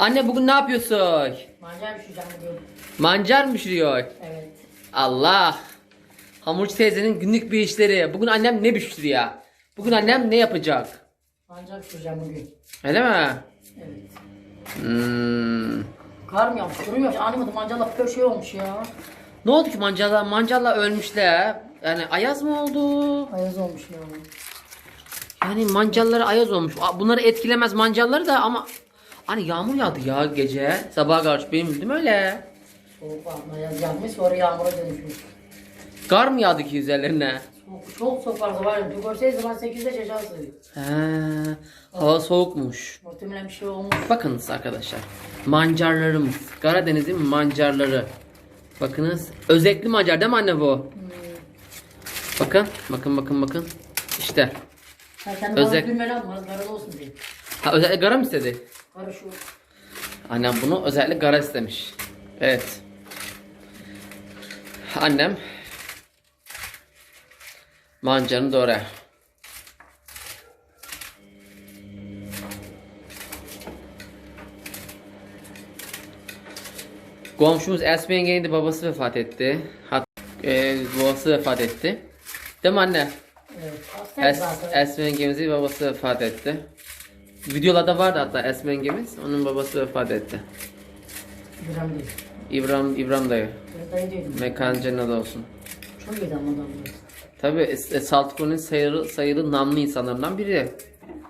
Anne bugün ne yapıyorsun? Mancar pişireceğim bugün. Mancar mı pişiriyor? Evet. Allah. Hamurcu teyzenin günlük bir işleri. Bugün annem ne pişiriyor? Bugün annem ne yapacak? Mancar pişireceğim bugün. Öyle mi? Evet. Hmm. Kar mı mu yağmış? Anlamadım. Mancarla bir şey olmuş ya. Ne oldu ki mancarla? Mancarla ölmüşler. Yani ayaz mı oldu? Ayaz olmuş ya. Yani mancarları ayaz olmuş. Bunları etkilemez mancarları da ama hani yağmur yağdı ya gece. Sabaha karşı benim bildim öyle. Soğuk var. Ayaz yağmış sonra yağmura dönüşmüş. Kar mı yağdı ki üzerlerine? Soğuk, çok soğuk vardı var ya. Bir görseydiniz ben 8'de şaşarsınız. He, hava soğukmuş. Muhtemelen bir şey olmuş. Bakınız arkadaşlar. Mancarlarımız. Karadeniz'in mancarları. Bakınız. Özellikli mancar değil mi anne bu? Bakın. Bakın bakın bakın. İşte. Sen kendi Özel- bana düğmeli olsun diye. Ha özellikle gara mı istedi? Şu. Annem bunu özellikle gara istemiş. Evet. Annem mancarını doğrar. Komşumuz Esme yengenin de babası vefat etti. Hat e, babası vefat etti. Değil mi anne? Evet. Es. Esme yengemizin babası vefat etti. Videolarda vardı hatta Esme yengemiz. Onun babası vefat etti. Gram değil. İbrahim, İbrahim dayı. Dayı değilim. Mekan cennet olsun. Çok iyi ama adam. Tabi Saltiko'nun sayılı, sayılı namlı insanlarından biri.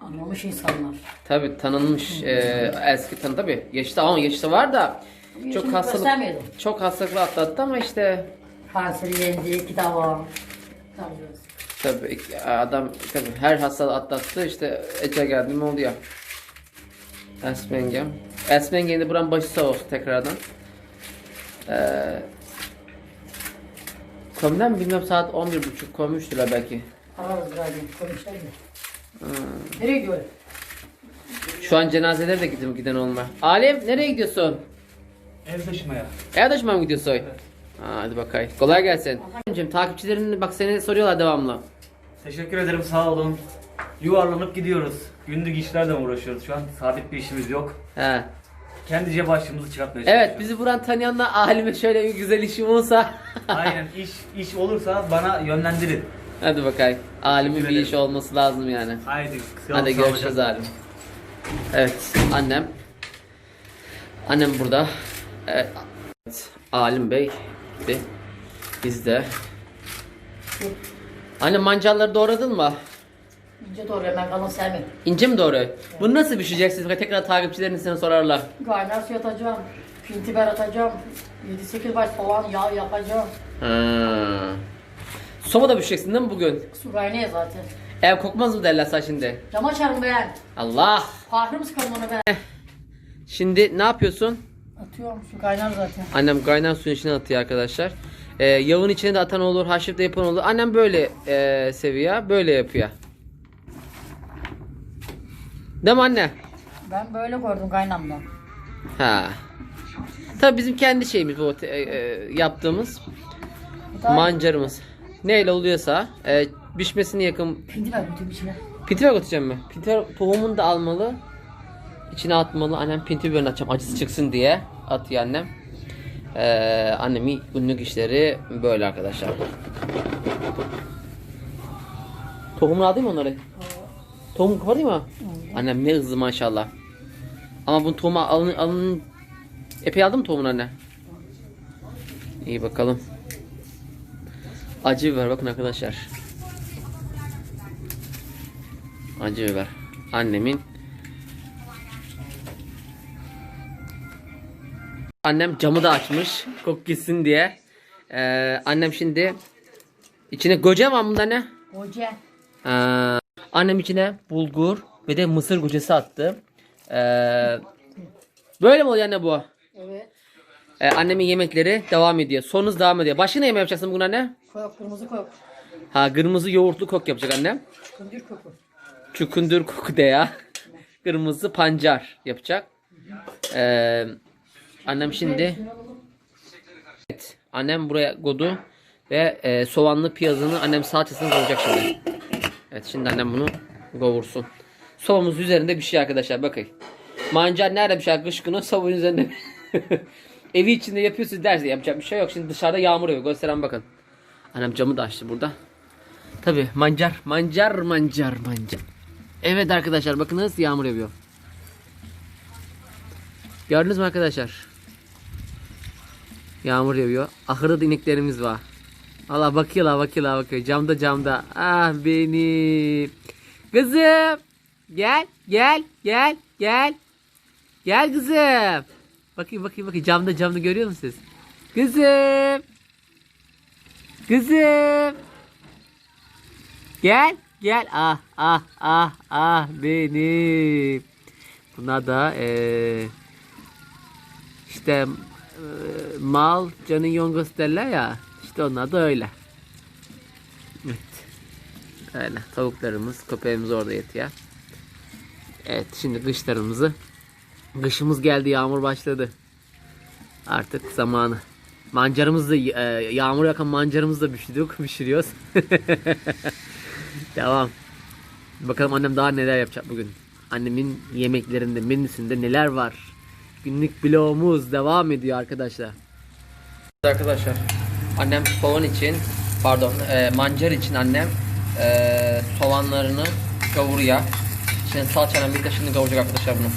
Anlamış insanlar. Tabi tanınmış e, eski tanı tabi. Yaşta ama yaşta var da çok Yaşını hastalık göstermeyelim. çok hastalıkla atlattı ama işte Kanseri yendi, iki dava. Tabii. Tabi adam tabi her hastalığı atlattı işte ecel geldi mi oluyor. Esme yengem. Esme yengenin de buranın başı sağ olsun tekrardan. Eee Komden bilmiyorum saat 11.30 koymuştur ha belki. Ararız birazdan konuşalım. Nereye gidiyor? Şu an cenazelere de gidin giden olma. Alim nereye gidiyorsun? Ev taşımaya. Erdaşıma mı gidiyorsun? Ha, hadi bakayım. Kolay gelsin. Alimciğim takipçilerin bak seni soruyorlar devamlı. Teşekkür ederim sağ olun. Yuvarlanıp gidiyoruz. Günlük işlerle uğraşıyoruz. Şu an sabit bir işimiz yok. He. Kendi cep başlığımızı çıkartmaya Evet çalışıyoruz. bizi buran tanıyanlar Alim'e şöyle bir güzel işim olsa. Aynen iş iş olursa bana yönlendirin. hadi bakayım. Alim'in bir iş olması lazım yani. Haydi. Hadi görüşürüz sağlıcakla. Alim. Evet annem. Annem burada. Evet. Alim Bey. De Biz de. Anne mancarları doğradın mı? İnce doğru ben kalın sevmem. İnce mi doğru? Bunu nasıl pişireceksin? Tekrar takipçilerin seni sorarlar. Kaynar su atacağım. Pinti biber atacağım. 7-8 baş soğan yağ yapacağım. Ha. Sobada pişireceksin değil mi bugün? Su kaynıyor zaten. Ev kokmaz mı derler sen şimdi? Cam açarım ben. Allah. Fahrım sıkarım onu ben. Şimdi ne yapıyorsun? Atıyorum su kaynar zaten. Annem kaynar suyun içine atıyor arkadaşlar. Ee, yağın içine de atan olur, haşlayıp da yapan olur. Annem böyle e, seviyor, böyle yapıyor. Değil mi anne? Ben böyle gördüm kaynamda. Ha. Tabii bizim kendi şeyimiz bu e, e, yaptığımız Bu da mancarımız. Neyle oluyorsa e, pişmesine yakın biber bütün içine. Pinti biber atacağım mı? Pinti biber tohumunu da almalı. İçine atmalı. Annem pinti biberini atacağım acısı çıksın diye. Atıyor annem. Ee, annemin günlük işleri böyle arkadaşlar. Tohumunu aldın mı onları? Tohum koparayım mı? Annem ne hızlı maşallah. Ama bu tohumu alın, alın epey aldın mı tohumunu anne? İyi bakalım. Acı biber bakın arkadaşlar. Acı biber. Annemin Annem camı da açmış kok gitsin diye. Ee, annem şimdi içine goca var bunda ne? Hoca. Ee, annem içine bulgur ve de mısır gocası attı. Ee, böyle mi oluyor anne bu? Evet. Ee, annemin yemekleri devam ediyor. Sonunuz devam ediyor. Başka ne yemeği yapacaksın bugün anne? Koyuk kırmızı koyuk. Ha kırmızı yoğurtlu kok yapacak annem. Çıkındır koku. Çukundur koku de ya. Kırmızı pancar yapacak. Ee, annem şimdi evet, annem buraya kodu ve e, soğanlı piyazını annem salçasını koyacak şimdi. Evet şimdi annem bunu kavursun. Sobamız üzerinde bir şey arkadaşlar bakın. Mancar nerede bir şey? Kış günü sabun üzerinde. Evi içinde yapıyorsunuz derse yapacak bir şey yok. Şimdi dışarıda yağmur yağıyor. Gösteren bakın. Annem camı da açtı burada. Tabi mancar, mancar, mancar, mancar. Evet arkadaşlar bakınız yağmur yağıyor. Gördünüz mü arkadaşlar? Yağmur yağıyor. Ahırda da ineklerimiz var. Allah bakıyorlar bakıyorlar bakıyor. Camda camda. Ah benim. Kızım. Gel gel gel gel. Gel kızım. Bakayım bakayım bakayım. Camda camda görüyor musunuz? Kızım. Kızım. Gel gel. Ah ah ah ah benim. Buna da eee işte mal canın yongası derler ya. İşte onlar da öyle. Evet. Öyle. Tavuklarımız, köpeğimiz orada yatıyor. Evet şimdi kışlarımızı Kışımız geldi yağmur başladı. Artık zamanı. Mancarımız da e, yağmur yakan mancarımızı da pişiriyoruz. pişiriyoruz. Devam. Bakalım annem daha neler yapacak bugün. Annemin yemeklerinde, menüsünde neler var. Günlük bloğumuz devam ediyor arkadaşlar. Arkadaşlar annem soğan için pardon e, mancar için annem e, soğanlarını kavuruyor. Şimdi salçayla birlikte şimdi kavuracak arkadaşlar bunu.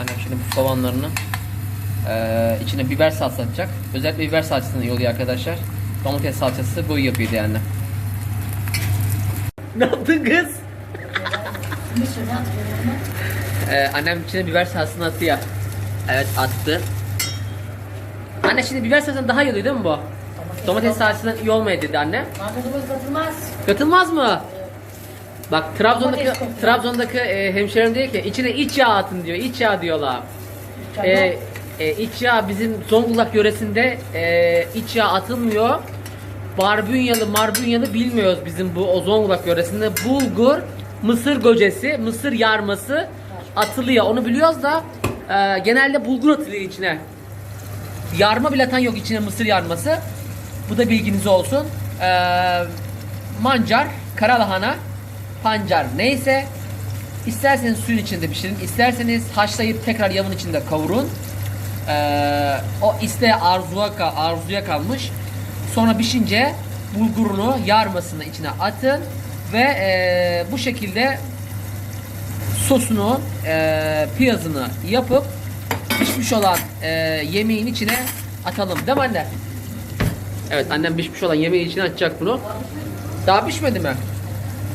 Annem şimdi bu soğanlarını e, içine biber salçası atacak. Özellikle biber salçasını iyi oluyor arkadaşlar. Domates salçası bu iyi yapıyor diye annem. Ne yaptın kız? Ee, annem içine biber salçasını atıyor. Evet attı. Anne şimdi biber salçasından daha iyi oluyor değil mi bu? Domates salçasından iyi olmuyor dedi anne. Mangalımız katılmaz. Katılmaz mı? Bak Trabzon'daki Domates. Trabzon'daki e, hemşerim diyor ki içine iç yağ atın diyor. İç yağ diyorlar. E, e, iç yağ bizim Zonguldak yöresinde e, iç yağ atılmıyor. Barbunyalı marbunyalı bilmiyoruz bizim bu o Zonguldak yöresinde. Bulgur, mısır gocesi, mısır yarması atılıyor. Onu biliyoruz da e, genelde bulgur atılıyor içine. Yarma bile atan yok içine mısır yarması. Bu da bilginiz olsun. E, mancar, karalahana, pancar neyse İsterseniz suyun içinde pişirin, isterseniz haşlayıp tekrar yağın içinde kavurun. Ee, o isteğe arzuya, arzuya kalmış. Sonra pişince bulgurunu, yarmasını içine atın ve ee, bu şekilde sosunu, ee, piyazını yapıp pişmiş olan ee, yemeğin içine atalım. Değil mi anne? Evet annem pişmiş olan yemeğin içine atacak bunu. Daha pişmedi mi?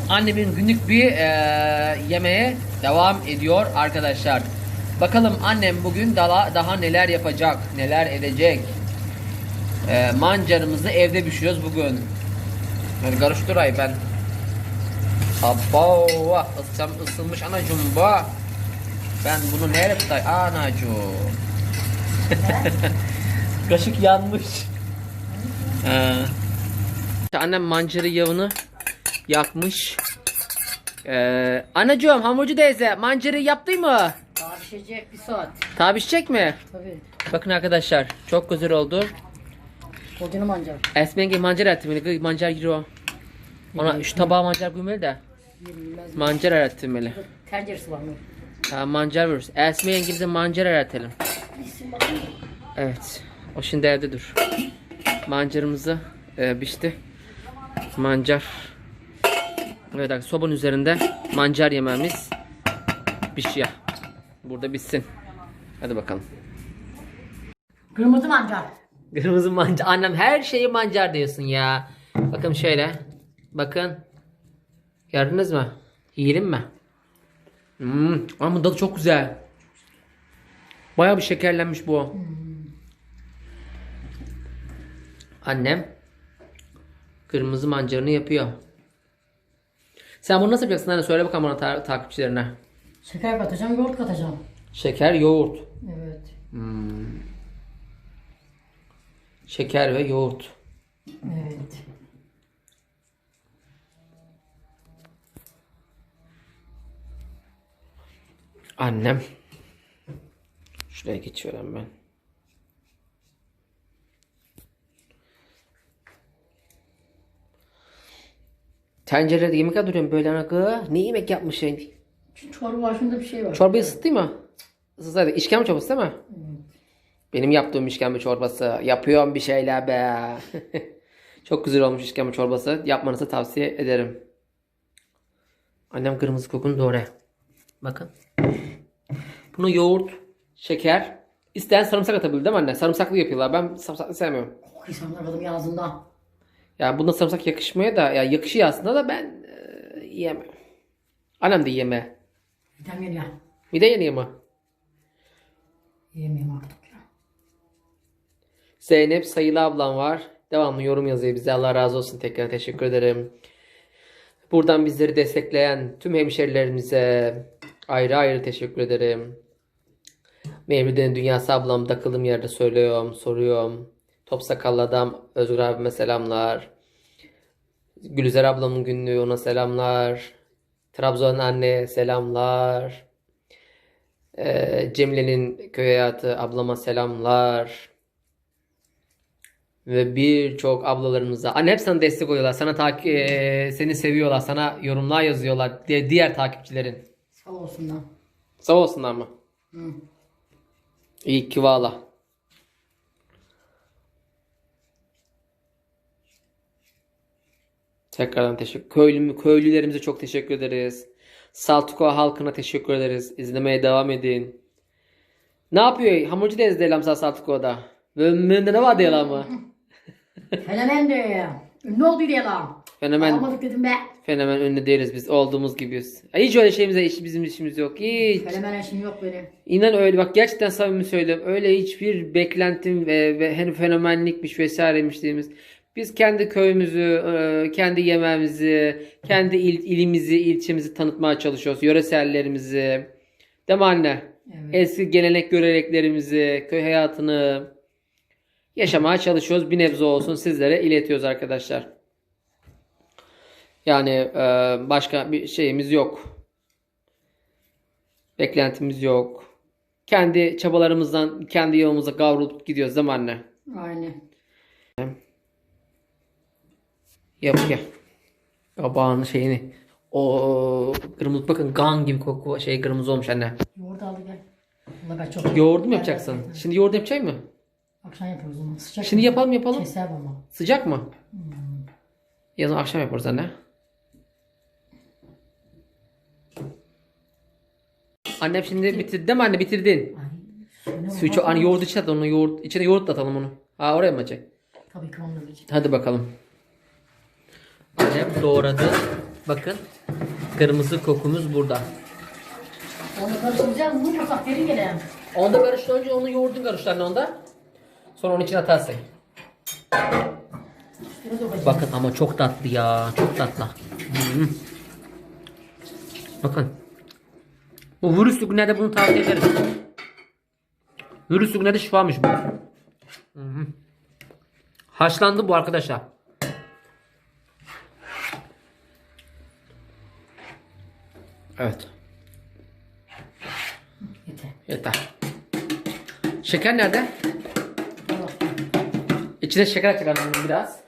Annemin günlük bir eee, yemeğe devam ediyor arkadaşlar. Bakalım annem bugün daha, daha neler yapacak, neler edecek. Eee mancarımızı evde pişiriyoruz bugün. Yani karıştırayım ben. Abo, ısım, ısınmış anacım bu. Ben bunu nereye tutay anacım? Kaşık yanmış. Ee, annem mancarı yağını yakmış. Ee, anacığım hamurcu teyze mancarı yaptı mı? Daha pişecek bir saat. Tabi pişecek mi? Tabii. Bakın arkadaşlar çok güzel oldu. Kocanı mancar. Esmenge mancar etmeli. Mancar giriyor. Ona şu tabağa mancar koymalı da. Mancar eritmeli. Tenceresi var mı? Ha, mancar veririz. Esme yengemize mancar eretelim. Evet. O şimdi evde dur. Mancarımızı e, pişti. Mancar. Evet sobanın üzerinde mancar yememiz pişiyor. Burada bitsin. Hadi bakalım. Kırmızı mancar. Kırmızı mancar. Annem her şeyi mancar diyorsun ya. Bakın şöyle. Bakın. Gördünüz mü? Yiyelim mi? Hmm. Ama tadı çok güzel. Bayağı bir şekerlenmiş bu. Annem kırmızı mancarını yapıyor. Sen bunu nasıl yapacaksın anne? Söyle bakalım bana ta- takipçilerine. Şeker katacağım, yoğurt katacağım. Şeker, yoğurt. Evet. Şeker ve yoğurt. Evet. Annem. Şuraya geçiyorum ben. Tencerede yemek duruyorum böyle ana kız. Ne yemek yapmışsın? Şu çorba başında bir şey var. Çorbayı ısıttı mı? Isıtsaydı. İşkembe çorbası değil mi? Benim yaptığım işkembe çorbası. Yapıyorum bir şeyler be. Çok güzel olmuş işkembe çorbası. Yapmanızı tavsiye ederim. Annem kırmızı kokunu doğru. Bakın. Bunu yoğurt, şeker. İsteyen sarımsak atabilir değil mi anne? Sarımsaklı yapıyorlar. Ben sarımsaklı sevmiyorum. Oh, insanlar adamın ağzında. Ya bunda sarımsak yakışmaya da ya yakışıyor aslında da ben e, yiyemem. Annem de yeme. Midem geliyor. Bir de yeniyor mu? Yiyemeyim artık ya. Zeynep Sayılı ablam var. Devamlı yorum yazıyor bize. Allah razı olsun. Tekrar teşekkür ederim. Buradan bizleri destekleyen tüm hemşerilerimize ayrı ayrı teşekkür ederim. Mevlid'in Dünyası ablam takılım yerde söylüyorum, soruyorum. Top sakallı adam Özgür abime selamlar. Gülüzer ablamın günlüğü ona selamlar. Trabzon anne selamlar. Ee, Cemile'nin köy hayatı ablama selamlar. Ve birçok ablalarımıza. Anne hep sana destek oluyorlar. Sana takip, seni seviyorlar. Sana yorumlar yazıyorlar. Diğer takipçilerin. Sağ olsunlar. Sağ olsunlar mı? Hı. İyi ki valla. Tekrardan teşekkür Köylü, köylülerimize çok teşekkür ederiz. Saltukova halkına teşekkür ederiz. İzlemeye devam edin. Ne yapıyor? Hamurcu da izleyelim Saltukova'da. Önünde ne var diyorlar mı? Fenomen diyor ya. Ünlü oldu diye lan. Fenomen Almadık dedim be. Fenomen ünlü değiliz biz. Olduğumuz gibiyiz. Ya Hiç öyle şeyimize iş, bizim işimiz yok. Hiç. Fenomen işim yok benim. İnan öyle bak gerçekten samimi söylüyorum. Öyle hiçbir beklentim ve, ve hani fenomenlikmiş vesaireymiş dediğimiz. Biz kendi köyümüzü, e, kendi yemeğimizi, kendi il, ilimizi, ilçemizi tanıtmaya çalışıyoruz. Yöresellerimizi. Değil mi anne? Evet. Eski gelenek göreneklerimizi, köy hayatını yaşamaya çalışıyoruz. Bir nebze olsun sizlere iletiyoruz arkadaşlar. Yani e, başka bir şeyimiz yok. Beklentimiz yok. Kendi çabalarımızdan kendi yolumuza kavrulup gidiyoruz değil mi anne? Aynen. Yap ya. Kabağın şeyini. O kırmızı bakın gan gibi koku şey kırmızı olmuş anne. Yoğurt aldı gel. Valla ben çok... Yoğurdu mu yapacaksın? Şimdi yoğurt yapacak mı? Akşam yaparız onu. Sıcak. Şimdi yapalım yapalım. Keser ama. Sıcak mı? Yazın akşam yaparız anne. Annem şimdi bitirdi değil mi anne bitirdin? Çok hani yoğurt at onu yoğurt içine yoğurt da atalım onu. Ha oraya mı açacak? Tabii ki onu verecek. Hadi bakalım. Annem doğradı. Bakın. Kırmızı kokumuz burada. Onu karıştıracağız mı? Mutfak derin gelelim. Onda karıştı önce onu yoğurdun karıştı anne onda. Sonra onun içine atarsın. Bakın ama çok tatlı ya. Çok tatlı. Hmm. Bakın. Bu virüslü günlerde bunu tavsiye ederim. Virüslü günlerde şifamış bu. Hı hı. Haşlandı bu arkadaşlar. Evet. Yeter. Yeter. Şeker nerede? Tamam. İçine şeker atacak annem biraz.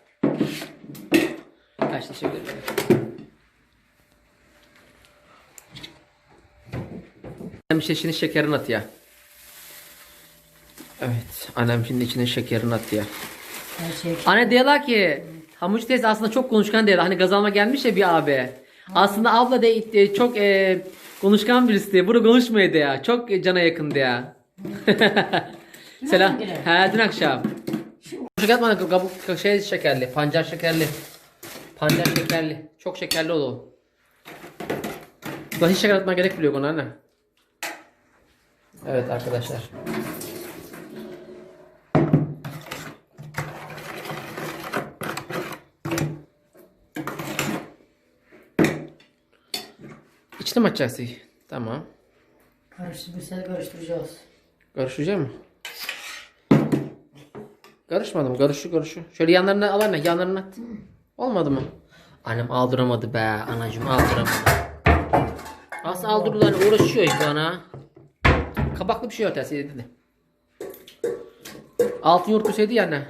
Kaç teşekkür ederim. Annem işte şimdi şekerini atıyor. Evet. Annem şimdi içine şekerini atıyor. Her şey. Anne diyorlar ki Hamuç teyze aslında çok konuşkan diyorlar. Hani gaz alma gelmiş ya bir abi. Aslında abla da e, çok e, konuşkan birisi diye. Bunu konuşmuyordu ya. Çok cana yakındı ya. Selam. He dün akşam. Şeker bana kabuk şey şekerli. Pancar şekerli. Pancar şekerli. Çok şekerli o da o. Ulan hiç şeker atmaya gerek bile yok ona anne. Evet arkadaşlar. İçine mi açacaksın? Tamam. Karıştır, bir sene karıştıracağız. Karışacak mı? Karışmadı mı? Karışı karışı. Şöyle yanlarına al anne. Yanlarına at. Olmadı mı? Annem aldıramadı be. Anacım aldıramadı. Aslında aldırdı hani uğraşıyor işte ana. Kabaklı bir şey ötesi dedi. Altın yoğurt köseydi ya anne.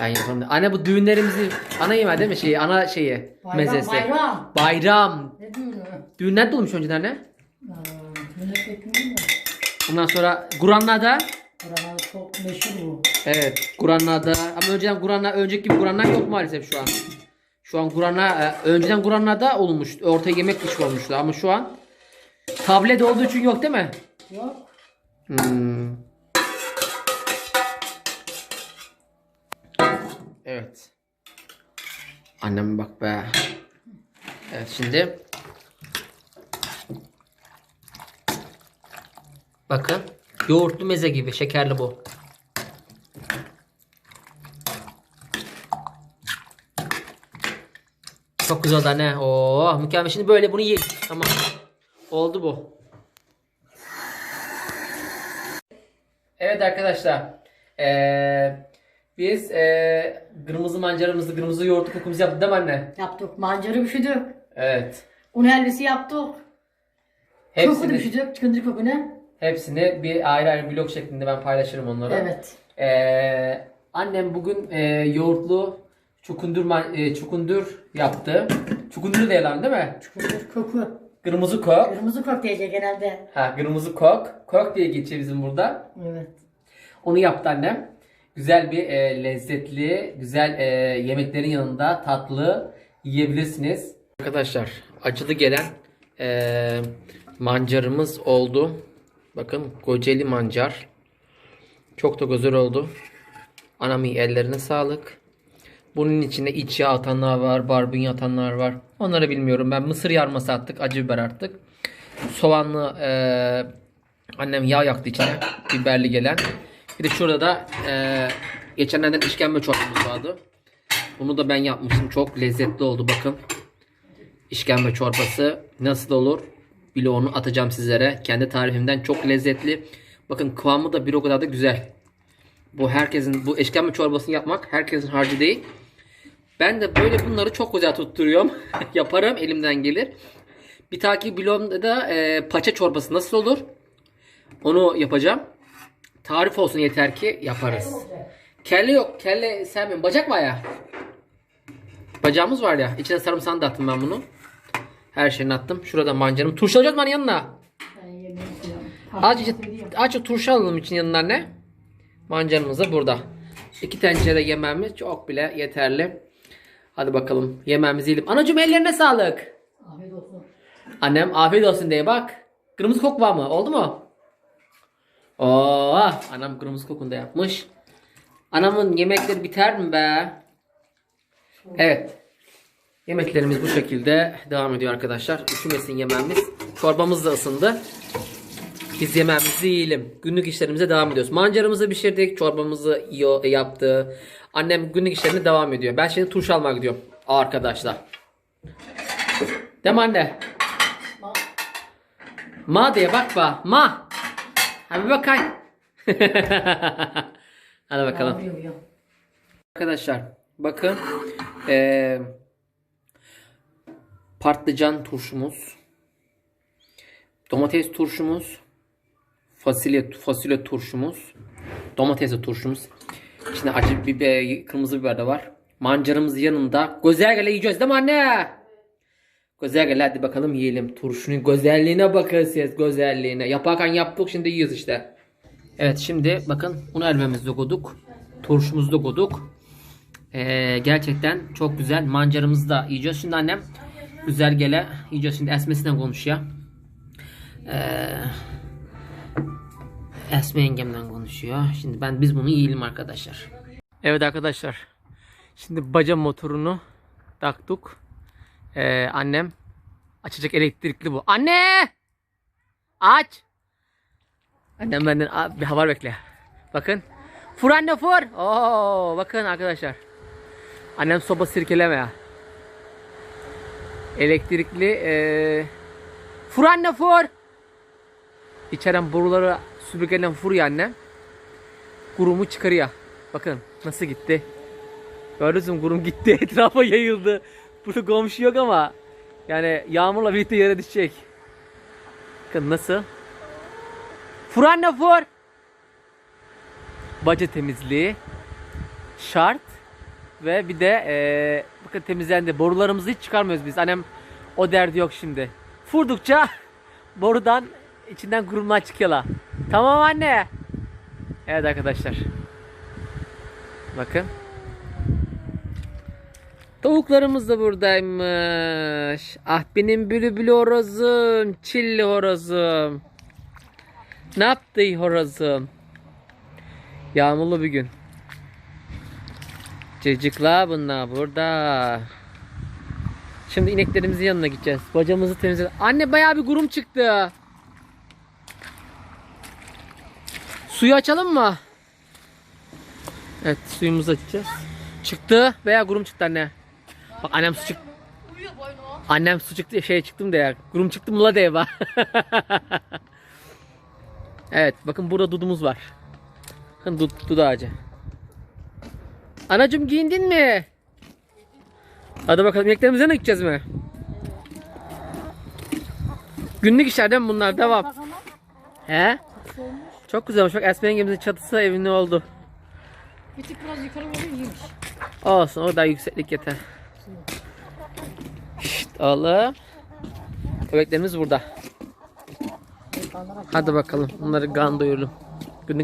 Ben yaparım. Anne bu düğünlerimizi ana yemeği değil mi? Şeyi, ana şeyi. Bayram, mezesi. bayram. Bayram. Ne düğünü? Düğünler de olmuş önceden ne? Ondan sonra Kur'anlarda Buranın çok meşhur bu. Evet, Kur'anlarda ama önceden Kur'anlar önceki gibi Kur'anlar yok maalesef şu an. Şu an Kur'anlar e, önceden Kur'anlarda olmuş. Ortaya yemek dışı olmuştu ama şu an tablet olduğu için yok değil mi? Yok. Hmm. Evet. Annem bak be. Evet şimdi Bakın yoğurtlu meze gibi şekerli bu. Çok güzel da ne? Oo mükemmel. Şimdi böyle bunu yiyin. Tamam. Oldu bu. Evet arkadaşlar. Ee, biz ee, kırmızı mancarımızı, kırmızı yoğurtlu kokumuzu yaptık değil mi anne? Yaptık. Mancarı pişirdik. Evet. Un helvesi yaptık. Koku da Hepsini, pişirdik. Çıkındır kokunu. hepsini bir ayrı ayrı blok şeklinde ben paylaşırım onları. Evet. Ee, annem bugün ee, yoğurtlu çukundur, man- ee, çukundur yaptı. Çukundur değil lan değil mi? Çıkındır koku. Kırmızı kok. Kırmızı kok diyecek genelde. Ha kırmızı kok. Kok diye geçiyor bizim burada. Evet. Onu yaptı annem. Güzel bir e, lezzetli, güzel e, yemeklerin yanında tatlı yiyebilirsiniz. Arkadaşlar acılı gelen e, mancarımız oldu. Bakın Kocaeli mancar. Çok da güzel oldu. Anamın ellerine sağlık. Bunun içinde iç yağ atanlar var, barbunya atanlar var. Onları bilmiyorum. Ben mısır yarması attık, acı biber attık. Soğanlı e, annem yağ yaktı içine. Biberli gelen. Bir de şurada da e, geçenlerden işkembe çorbamız vardı. Bunu da ben yapmıştım. Çok lezzetli oldu bakın. İşkembe çorbası nasıl olur? Bloğunu atacağım sizlere. Kendi tarifimden çok lezzetli. Bakın kıvamı da bir o kadar da güzel. Bu herkesin bu işkembe çorbasını yapmak herkesin harcı değil. Ben de böyle bunları çok güzel tutturuyorum. Yaparım elimden gelir. Bir takip bloğumda da e, paça çorbası nasıl olur? Onu yapacağım. Tarif olsun yeter ki yaparız. Kelle yok. Kelle sevmiyorum. Bacak var ya. Bacağımız var ya. İçine sarımsağını da attım ben bunu. Her şeyini attım. Şurada mancarım. Turşu alacağız mı anne yanına? Azıcık, azıcık turşu alalım için yanına ne? Mancarımız da burada. İki tencere yemeğimiz çok bile yeterli. Hadi bakalım yemeğimizi yiyelim. Anacığım ellerine sağlık. Afiyet olsun. Annem afiyet olsun diye bak. Kırmızı kok var mı? Oldu mu? Oo, anam kırmızı kokunu da yapmış. Anamın yemekleri biter mi be? Evet. Yemeklerimiz bu şekilde devam ediyor arkadaşlar. Üşümesin yemeğimiz. Çorbamız da ısındı. Biz yemeğimizi yiyelim. Günlük işlerimize devam ediyoruz. Mancarımızı pişirdik. Çorbamızı yaptı. Annem günlük işlerine devam ediyor. Ben şimdi turşu almaya gidiyorum. Arkadaşlar. Değil mi anne? Ma Ma diye bak bak. Ma. Hadi bakayım. Hadi bakalım. Arkadaşlar bakın. Eee patlıcan turşumuz. Domates turşumuz. Fasulye, fasulye turşumuz. Domatesli turşumuz. İçinde acı biber, kırmızı biber de var. Mancarımız yanında. Güzel gele yiyeceğiz değil mi anne? Güzel gele hadi bakalım yiyelim. Turşunun güzelliğine bakacağız güzelliğine. Yaparken yaptık şimdi yiyoruz işte. Evet şimdi bakın un de koyduk. Turşumuzu da koyduk. Ee, gerçekten çok güzel. Mancarımızı da yiyeceğiz. Şimdi annem güzel gele yiyeceğiz. Şimdi esmesinden konuşuyor. Ee, Esme yengemden konuşuyor. Şimdi ben biz bunu yiyelim arkadaşlar. Evet arkadaşlar. Şimdi baca motorunu taktık. Ee, annem açacak elektrikli bu. Anne! Aç! Annem benden "Aa, bir haber bekle. Bakın. Fur anne fur. Oo, bakın arkadaşlar. Annem soba sirkeleme ya. Elektrikli ee... Fur anne fur. İçeren boruları süpürgeyle vuruyor annem. Kurumu çıkarıyor. Bakın nasıl gitti. Gördünüz mü kurum gitti etrafa yayıldı. Burada komşu yok ama yani yağmurla birlikte yere düşecek. Bakın nasıl. Fur anne fur. Baca temizliği şart ve bir de eee bakın temizlendi. Borularımızı hiç çıkarmıyoruz biz. Annem o derdi yok şimdi. Vurdukça borudan içinden kurumlar çıkıyorlar. Tamam anne. Evet arkadaşlar. Bakın. Tavuklarımız da buradaymış. Ah benim bülbül horozum. Çilli horozum. Ne yaptı horozum? Yağmurlu bir gün. Cırcıklar bunlar burada. Şimdi ineklerimizin yanına gideceğiz. Bacamızı temizle. Anne bayağı bir gurum çıktı. Suyu açalım mı? Evet suyumuzu açacağız. Çıktı veya gurum çıktı anne. Bak annem su çıktı. Annem su çıktı şey çıktım da ya. Gurum çıktı mı la bak. evet bakın burada dudumuz var. Bakın dud, dud ağacı. Anacım giyindin mi? Hadi bakalım ineklerimize ne gideceğiz mi? Günlük işler değil mi bunlar? Devam. He? Çok güzel olmuş. Bak Esmer yengemizin çatısı evinde oldu. Bir tık biraz yukarı doğru iyiymiş. Olsun o da yükseklik yeter. Şşt oğlum. Bebeklerimiz burada. Hadi bakalım. Bunları gan doyuralım.